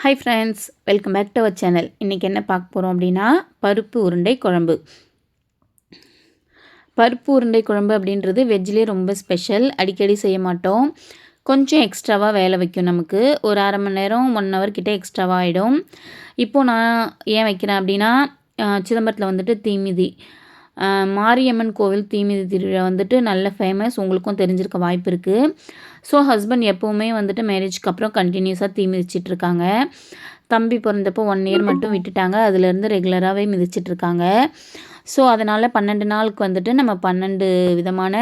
Hi friends welcome back to our channel இன்றைக்கி என்ன பார்க்க போகிறோம் அப்படின்னா பருப்பு உருண்டை குழம்பு. பருப்பு உருண்டை குழம்பு அப்படின்றது வெஜ்லேயே ரொம்ப ஸ்பெஷல் அடிக்கடி செய்ய மாட்டோம். கொஞ்சம் எக்ஸ்ட்ராவாக வேலை வைக்கும் நமக்கு. ஒரு அரை மணி நேரம் ஒன் ஹவர் கிட்டே எக்ஸ்ட்ராவாக ஆகிடும் இப்போது நான் ஏன் வைக்கிறேன் அப்படின்னா சிதம்பரத்தில் வந்துட்டு தீமிதி. மாரியம்மன் கோவில் தீமிதி திருவிழா வந்துட்டு நல்ல ஃபேமஸ் உங்களுக்கும் தெரிஞ்சிருக்க வாய்ப்பு இருக்குது ஸோ ஹஸ்பண்ட் எப்போவுமே வந்துட்டு மேரேஜ்க்கு அப்புறம் கண்டினியூஸாக தீ மிதிச்சிட்ருக்காங்க தம்பி பிறந்தப்போ ஒன் இயர் மட்டும் விட்டுட்டாங்க. அதுலேருந்து ரெகுலராகவே மிதிச்சிட்ருக்காங்க ஸோ அதனால் பன்னெண்டு நாளுக்கு வந்துட்டு நம்ம பன்னெண்டு விதமான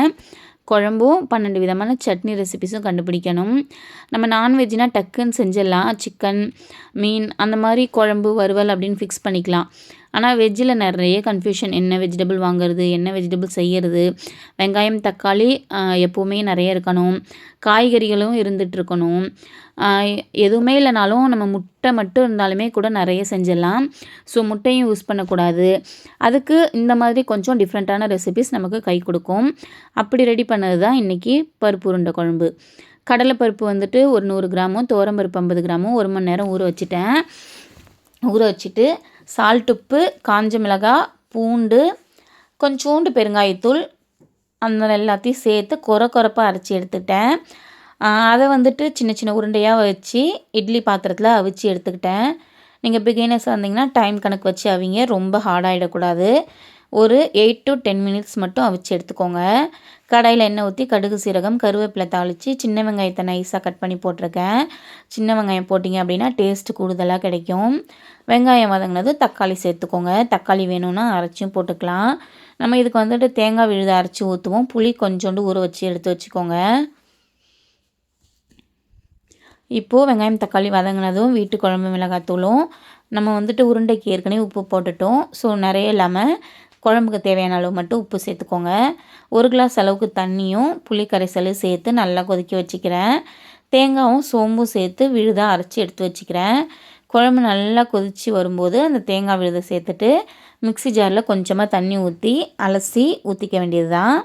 குழம்பும் பன்னெண்டு விதமான சட்னி ரெசிபிஸும் கண்டுபிடிக்கணும். நம்ம நான்வெஜ்னால் டக்குன்னு செஞ்சிடலாம். சிக்கன் மீன் அந்த மாதிரி குழம்பு வறுவல் அப்படின்னு ஃபிக்ஸ் பண்ணிக்கலாம். ஆனால் வெஜ்ஜில் நிறைய கன்ஃபியூஷன் என்ன வெஜிடபிள் வாங்குறது என்ன வெஜிடபிள் செய்கிறது வெங்காயம் தக்காளி எப்போவுமே நிறைய இருக்கணும். காய்கறிகளும் இருந்துகிட்டு இருக்கணும். எதுவுமே இல்லைனாலும் நம்ம முட்டை மட்டும் இருந்தாலுமே கூட நிறைய செஞ்சிடலாம். ஸோ முட்டையும் யூஸ் பண்ணக்கூடாது. அதுக்கு இந்த மாதிரி கொஞ்சம் டிஃப்ரெண்ட்டான ரெசிபிஸ் நமக்கு கை கொடுக்கும். அப்படி ரெடி பண்ணது தான் இன்றைக்கி பருப்பு உருண்டை குழம்பு. கடலைப்பருப்பு வந்துட்டு ஒரு நூறு கிராமும் தோரம்பருப்பு ஐம்பது கிராமும் ஒரு மணி நேரம் ஊற வச்சுட்டேன். ஊற வச்சுட்டு சால்ட் உப்பு காஞ்ச மிளகாய் பூண்டு கொஞ்சோண்டு பெருங்காயத்தூள் அந்த எல்லாத்தையும் சேர்த்து குறை குறைப்பாக அரைச்சி எடுத்துக்கிட்டேன். அதை வந்துட்டு சின்ன சின்ன உருண்டையாக வச்சு இட்லி பாத்திரத்தில் அவிச்சு எடுத்துக்கிட்டேன். நீங்கள் பிகினர்ஸ் வந்தீங்கன்னா டைம் கணக்கு வச்சு அவிங்க ரொம்ப ஹார்டாகிடக்கூடாது ஒரு எயிட் டு டென் மினிட்ஸ் மட்டும் அவிச்சு எடுத்துக்கோங்க. கடாயில் எண்ணெய் ஊற்றி கடுகு சீரகம் கருவேப்பிலை தாளித்து சின்ன வெங்காயத்தை நைஸாக கட் பண்ணி போட்டிருக்கேன். சின்ன வெங்காயம் போட்டிங்க அப்படின்னா டேஸ்ட் கூடுதலாக கிடைக்கும். வெங்காயம் வதங்கினது தக்காளி சேர்த்துக்கோங்க. தக்காளி வேணும்னா அரைச்சியும் போட்டுக்கலாம். நம்ம இதுக்கு வந்துட்டு தேங்காய் விழுத அரைச்சி ஊற்றுவோம் புளி கொஞ்சோண்டு ஊற வச்சு எடுத்து வச்சுக்கோங்க. இப்போது வெங்காயம் தக்காளி வதங்கினதும் வீட்டு குழம்பு மிளகாத்தூளும் நம்ம வந்துட்டு உருண்டைக்கு ஏற்கனவே உப்பு போட்டுட்டோம். ஸோ நிறைய இல்லாமல் குழம்புக்கு தேவையான அளவு மட்டும் உப்பு சேர்த்துக்கோங்க. ஒரு கிளாஸ் அளவுக்கு தண்ணியும் புளி கரைசலும் சேர்த்து நல்லா கொதிக்க வச்சுக்கிறேன். தேங்காயும் சோம்பும் சேர்த்து விழுதாக அரைச்சி எடுத்து வச்சுக்கிறேன். குழம்பு நல்லா கொதித்து வரும்போது அந்த தேங்காய் விழுதை சேர்த்துட்டு மிக்சி ஜாரில் கொஞ்சமாக தண்ணி ஊற்றி அலசி ஊற்றிக்க வேண்டியது தான்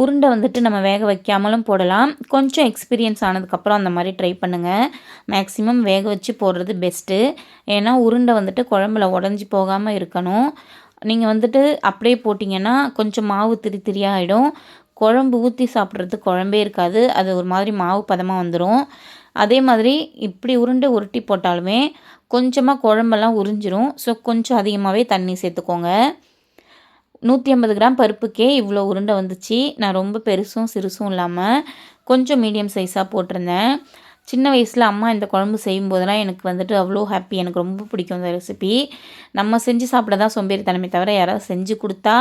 உருண்டை வந்துட்டு நம்ம வேக வைக்காமலும் போடலாம். கொஞ்சம் எக்ஸ்பீரியன்ஸ் ஆனதுக்கப்புறம் அந்த மாதிரி ட்ரை பண்ணுங்கள் மேக்ஸிமம் வேக வச்சு போடுறது பெஸ்ட்டு ஏன்னா உருண்டை வந்துட்டு குழம்புல உடஞ்சி போகாமல் இருக்கணும். நீங்கள் வந்துட்டு அப்படியே போட்டிங்கன்னா கொஞ்சம் மாவு திரி திரியாகிடும் குழம்பு ஊற்றி சாப்பிட்றது குழம்பே இருக்காது. அது ஒரு மாதிரி மாவு பதமாக வந்துடும் அதே மாதிரி இப்படி உருண்டை உருட்டி போட்டாலுமே கொஞ்சமாக குழம்பெல்லாம் உறிஞ்சிரும். ஸோ கொஞ்சம் அதிகமாகவே தண்ணி சேர்த்துக்கோங்க. நூற்றி ஐம்பது கிராம் பருப்புக்கே இவ்வளோ உருண்டை வந்துச்சு. நான் ரொம்ப பெருசும் சிறுசும் இல்லாமல் கொஞ்சம் மீடியம் சைஸாக போட்டிருந்தேன். சின்ன வயசில் அம்மா இந்த குழம்பு செய்யும் போதெல்லாம் எனக்கு வந்துட்டு அவ்வளோ ஹாப்பி எனக்கு ரொம்ப பிடிக்கும் இந்த ரெசிபி நம்ம செஞ்சு சாப்பிட தான் சோம்பேறித்தனமே தவிர யாராவது செஞ்சு கொடுத்தா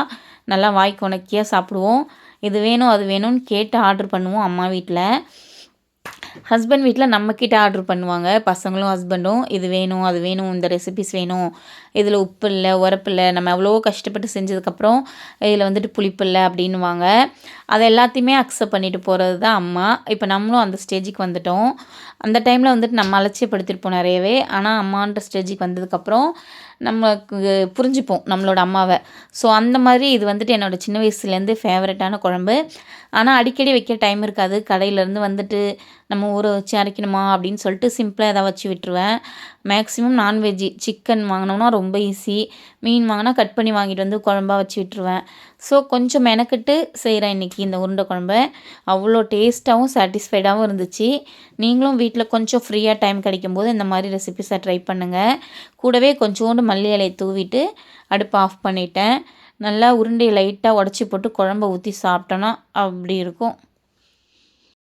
நல்லா வாய்க்கு உணக்கியாக சாப்பிடுவோம். இது வேணும் அது வேணும்னு கேட்டு ஆர்டர் பண்ணுவோம் அம்மா வீட்டில் ஹஸ்பண்ட் வீட்டில் நம்மக்கிட்ட ஆர்டர் பண்ணுவாங்க. பசங்களும் ஹஸ்பண்டும் இது வேணும் அது வேணும் இந்த ரெசிபிஸ் வேணும். இதில் உப்பு இல்லை உரப்பு இல்லை நம்ம எவ்வளோ கஷ்டப்பட்டு செஞ்சதுக்கப்புறம் இதில் வந்துட்டு புளிப்பு இல்லை அப்படின்வாங்க அதை எல்லாத்தையுமே அக்செப்ட் பண்ணிட்டு போகிறது தான் அம்மா. இப்போ நம்மளும் அந்த ஸ்டேஜுக்கு வந்துட்டோம். அந்த டைமில் வந்துட்டு நம்ம அலட்சியப்படுத்திருப்போம் நிறையவே. ஆனால் அம்மான்ற ஸ்டேஜுக்கு வந்ததுக்கப்புறம் நமக்கு புரிஞ்சுப்போம் நம்மளோட அம்மாவை. ஸோ அந்த மாதிரி இது வந்துட்டு என்னோடய சின்ன வயசுலேருந்து ஃபேவரட்டான குழம்பு. ஆனால் அடிக்கடி வைக்க டைம் இருக்காது. கடையிலேருந்து வந்துட்டு நம்ம ஊற வச்சு அரைக்கணுமா அப்படின்னு சொல்லிட்டு சிம்பிளாக எதாவது வச்சு விட்டுருவேன். மேக்ஸிமம் நான்வெஜ்ஜி சிக்கன் வாங்கினோம்னா ரொம்ப ஈஸி மீன் வாங்கினா கட் பண்ணி வாங்கிட்டு வந்து குழம்பா வச்சு விட்டுருவேன். ஸோ கொஞ்சம் மெனக்கெட்டு செய்கிறேன் இன்றைக்கி இந்த உருண்டை குழம்ப. அவ்வளோ டேஸ்ட்டாகவும் சாட்டிஸ்ஃபைடாகவும் இருந்துச்சு. நீங்களும் வீட்டில் கொஞ்சம் ஃப்ரீயாக டைம் கிடைக்கும்போது இந்த மாதிரி ரெசிபிஸை ட்ரை பண்ணுங்கள் கூடவே கொஞ்சோண்டு மல்லி இலையை தூவிட்டு அடுப்பை ஆஃப் பண்ணிட்டேன். நல்லா உருண்டையை லைட்டாக உடச்சி போட்டு குழம்ப ஊற்றி சாப்பிட்டோன்னா அப்படி இருக்கும்.